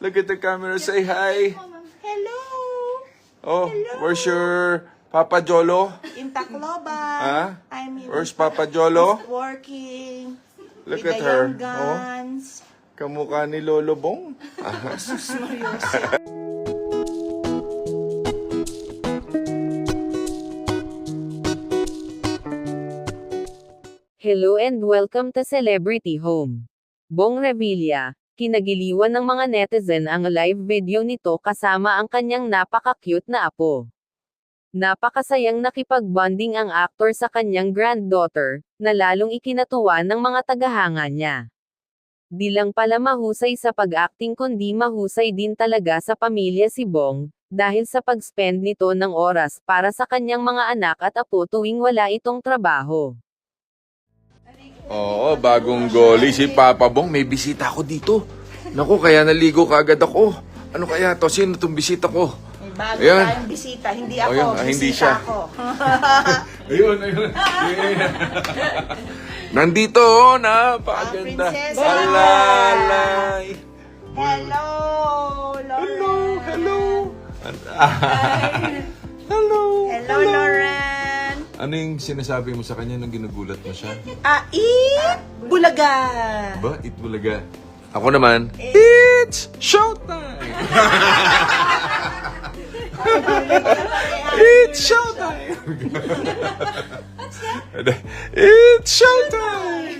Look at the camera. Say hi. Hello! Oh, where's your Papa Jolo? In Tacloban. Huh? I'm in Where's Papa Jolo? working. Look with at the her. young guns. Kamukha ni Lolo Bong. Hello and welcome to Celebrity Home. Bong Revilla, kinagiliwan ng mga netizen ang live video nito kasama ang kanyang napaka-cute na apo. Napakasayang nakipag-bonding ang aktor sa kanyang granddaughter, na lalong ikinatuwa ng mga tagahanga niya. Di lang pala mahusay sa pag-acting kundi mahusay din talaga sa pamilya si Bong, dahil sa pag-spend nito ng oras para sa kanyang mga anak at apo tuwing wala itong trabaho. Oo, bagong goalie si Papa Bong. May bisita ako dito. Naku, kaya naligo kaagad ako. Ano kaya to? Sino itong bisita ko? May bago Ayan. tayong bisita. Hindi ako, yun. Ah, hindi bisita siya. ako. Ayun, ayun. Nandito, oh, napakaganda. Ang prinsesa. Alalay. Hello! Hello, Lauren. hello. hello. Hello, Lauren! Ano yung sinasabi mo sa kanya nung ginugulat mo siya? Ah, it! Bulaga! Ba, it bulaga. Ako naman, it's showtime! it's showtime! it's showtime!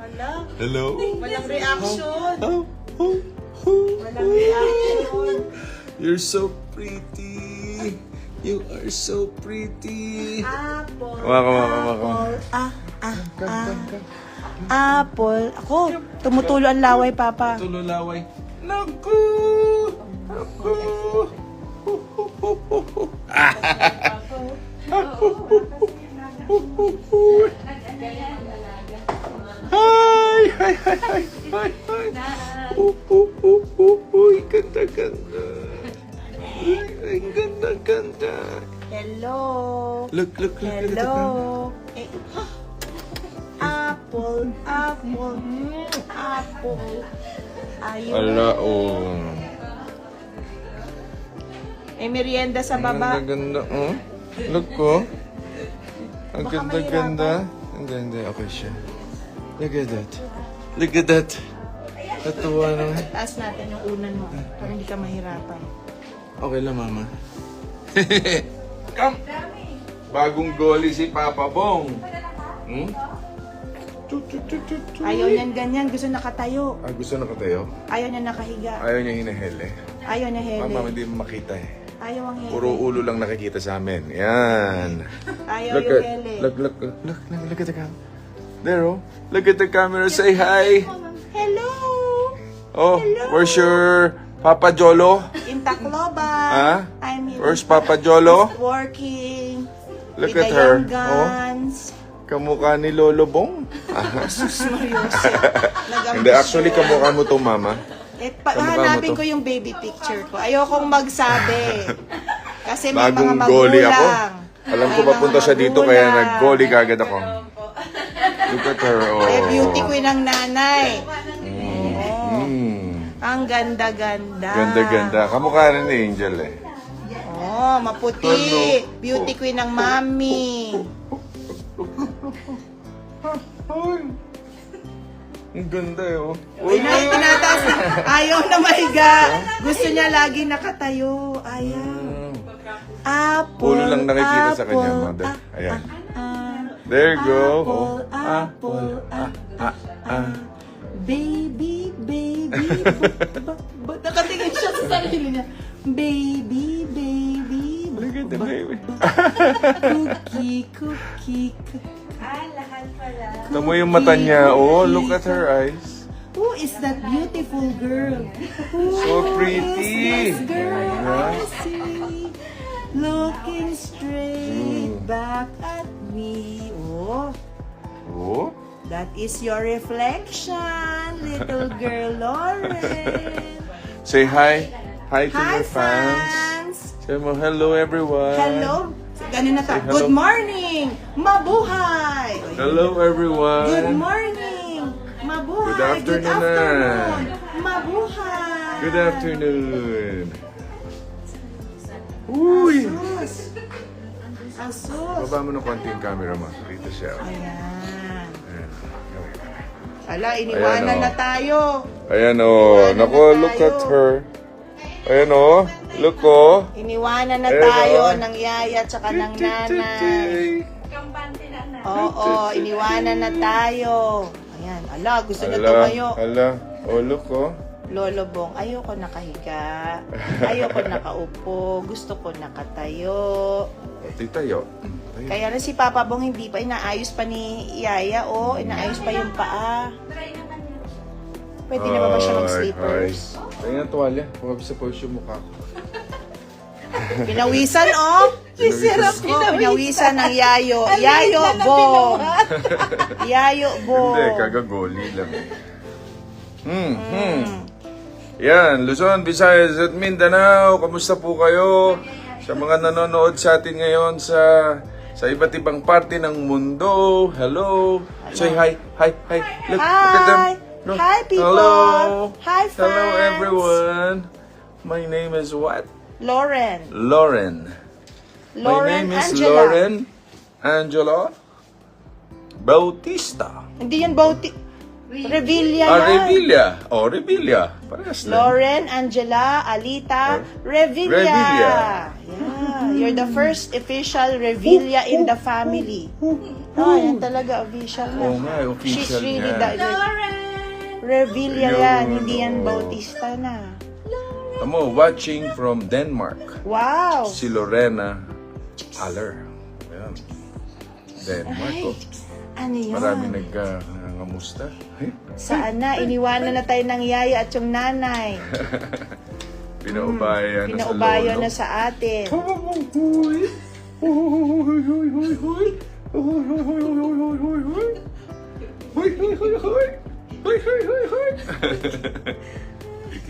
Hala, Hello? walang reaction. Oh, oh, oh, Walang reaction. You're so pretty. You are so pretty. Apple, Waka, waka, waka. apple, ah, ah, ah. Apple. Ako, tumutulo ang laway, Papa. Tululaway. Naku! Naku! Hi! Hello. Look, look, look. Hello. Eh, apple, apple, mm, apple. Ayun. Ala, oh. May merienda sa Ang baba. ganda, ganda, oh. Look ko. Ang Baka ganda, ganda. Hindi, hindi. Okay siya. Look at that. Look at that. Natuwa naman. Taas natin yung unan mo para hindi ka mahirapan. Okay lang, mama. Come! Bagong goalie si Papa Bong. Hmm? Ayaw niyan ganyan. Gusto nakatayo. Ah, gusto na katayo? Ayaw niya nakahiga. Ayaw niya hinahele. Ayaw niya hele. Mama, hindi mo makita eh. Ayaw ang hele. Puro ulo lang nakikita sa amin. Yan. Ayaw Look yung at, hele. look, look, look, look, look, look at the camera. There, oh. Look at the camera. Say hi. Hello! Oh, where's your Papa Jolo? In Tacloban. Huh? I'm in Where's Papa Jolo? working. Look with at her. young guns. Kamukha ni Lolo Bong. Seryoso. Hindi, actually kamukha mo to, mama. Eh, pa- Kamukha mo hanapin to. ko yung baby picture ko. Ayokong magsabi. Kasi may Bagong mga ako. magulang. Alam ko May papunta mga siya dito, kaya magulang. nag-goalie kagad ako. Look at her, oh. Eh, beauty queen ang nanay. Ang ganda-ganda. Ganda-ganda. Kamukha rin ni Angel eh. Oh, maputi. Ano? Beauty queen ng mami. Ay. Ang ganda eh, oh. Ay, na, tinataas. Ayaw na mahiga. Gusto niya lagi nakatayo. Ayaw. Apple, Ulo lang nakikita sa kanya, apple, mother. ah, Ayan. ah, There you go. Apple, Oh. apple, ah, ah, ah. Baby, baby. ba, ba, nakatingin siya sa sarili niya. Baby, baby. ba- Look at the ba- baby. Cookie, cookie, cookie. Tamo yung mata niya. Oh, look at her eyes. Who is that beautiful girl? Who So is pretty. this girl. I see? Looking straight back at me. Oh, Oh. That is your reflection, little girl Lauren. Say hi. Hi to Hi, your fans. fans. Say mo hello everyone. Hello. Ganun na hello. Good morning. Mabuhay. Hello everyone. Good morning. Mabuhay. Good afternoon. Good afternoon. Mabuhay. Good afternoon. Uy! Asus. Asus. Baba mo ng konti yung camera mo. Dito siya. Ayan. Ala, iniwanan Ayan, oh. na tayo. Ayan oh. Iwanan Nako, na look tayo. at her. Ayan oh. Look oh. Iniwanan na Ayan, tayo oh. ng yaya at saka ng nanay. Oo, iniwanan na tayo. Ayan, ala, gusto niya Ala, tumayo. ala. Oh, look oh. Lolo Bong, ayoko nakahiga. Ayoko nakaupo. Gusto ko nakatayo. Titayo. Ayun. Kaya na si Papa Bong hindi pa inaayos pa ni Yaya, oh. Inaayos pa yung paa. Pwede na ba ba siya mag-slippers? Tingnan tuwalya. Huwag sa pose yung mukha ko. Pinawisan, oh! Sisirap, Oh, pinawisan ng Yayo. Yayo Bong! Yayo Bong! Hindi, kagagoli lang eh. Hmm, hmm. Yan, Luzon, Visayas at Mindanao. Kamusta po kayo? Sa mga nanonood sa atin ngayon sa sa iba't ibang parte ng mundo. Hello. Say hi. Hi. Hi. Look, look at them. Look. Hi, people. Hello. Hi, Hello, fans. everyone. My name is what? Lauren. Lauren. Lauren My name is Angela. Lauren Angela Bautista. Hindi yan Bauti. Revilla Ah. Revilla. Oh, Revilla. Parehas lang. Lauren, Angela, Alita, Revilla. Revilla. Yeah, you're the first official Revilla in the family. Oh, yan talaga official na. Oo nga, official She's really yan. the Revilla Ayun, yan, hindi yan oo. Bautista na. Tamo, watching from Denmark. Wow! Si Lorena Aller. Ayan. Denmark. Ay, Oh. Ano yan? Marami nagka nangangamusta. Ay, Saan na? Iniwanan na tayo ng yaya at yung nanay. Pinaubayan na sa Pinaubayo lolo. na sa atin. Hoy! Hoy, hoy, hoy, hoy! Hoy, hoy, hoy, hoy, hoy, hoy, hoy! Hoy, hoy, hoy, hoy! Hoy, hoy, hoy,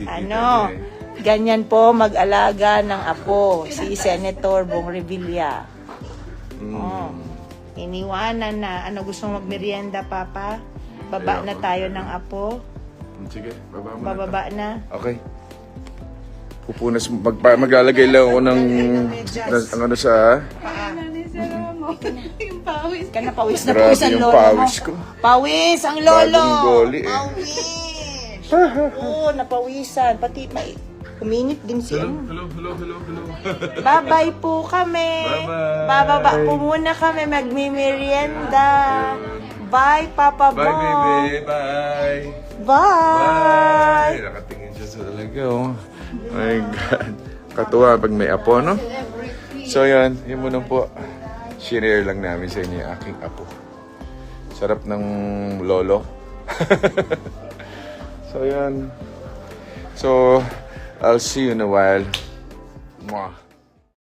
Ano? eh. Ganyan po mag-alaga ng apo, si Senator Bong Revilla. Mm. Oh. Iniwanan na. Ano gusto mong magmerienda, Papa? Baba na Ayoko. tayo ng apo. Sige, baba mo na. Bababa na. Okay. Pupunas, magpa, maglalagay lang ako ng, ng ang ano sa, Ka na pawis na Grabe pawis ang yung lolo pawis mo. ko. Pawis ang lolo. Bagong goli eh. Pawis. Oo, napawisan. Pati may uminit din si ano. hello, hello, hello, hello. Bye-bye po kami. Bye-bye. Bababa po muna kami. Magmimerienda. Bye, Papa Bye, Bong. baby. Bye. Bye. Bye. Nakatingin siya sa talaga, oh. My God. Katuwa pag may apo, no? So, yan. Yun muna po. Share lang namin sa inyo yung aking apo. Sarap ng lolo. so, yan. So, I'll see you in a while. Mwah.